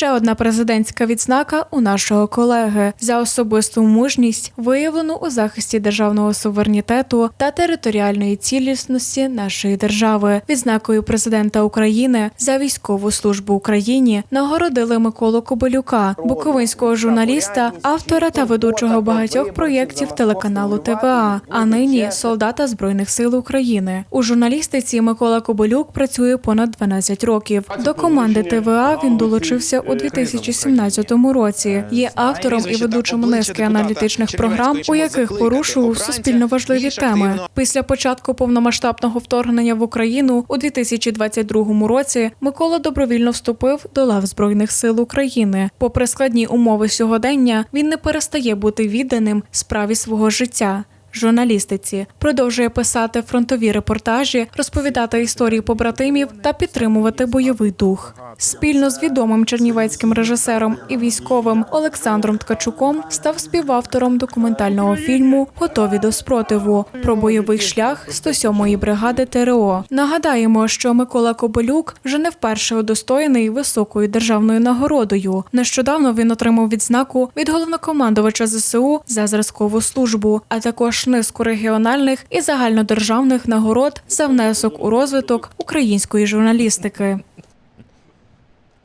Ще одна президентська відзнака у нашого колеги за особисту мужність, виявлену у захисті державного суверенітету та територіальної цілісності нашої держави. Відзнакою президента України за військову службу Україні нагородили Миколу Кобилюка, буковинського журналіста, автора та ведучого багатьох проєктів телеканалу ТВА, а нині солдата збройних сил України. У журналістиці Микола Кобилюк працює понад 12 років. До команди ТВА він долучився у 2017 році. Є автором і ведучим низки аналітичних програм, у яких порушував суспільно важливі теми. Після початку повномасштабного вторгнення в Україну у 2022 році Микола добровільно вступив до лав збройних сил України. Попри складні умови сьогодення, він не перестає бути відданим справі свого життя. Журналістиці продовжує писати фронтові репортажі, розповідати історії побратимів та підтримувати бойовий дух. Спільно з відомим чернівецьким режисером і військовим Олександром Ткачуком став співавтором документального фільму Готові до спротиву про бойовий шлях 107-ї бригади ТРО. Нагадаємо, що Микола Кобилюк вже не вперше удостоєний високою державною нагородою. Нещодавно він отримав відзнаку від головнокомандувача ЗСУ за зразкову службу, а також низку регіональних і загальнодержавних нагород за внесок у розвиток української журналістики.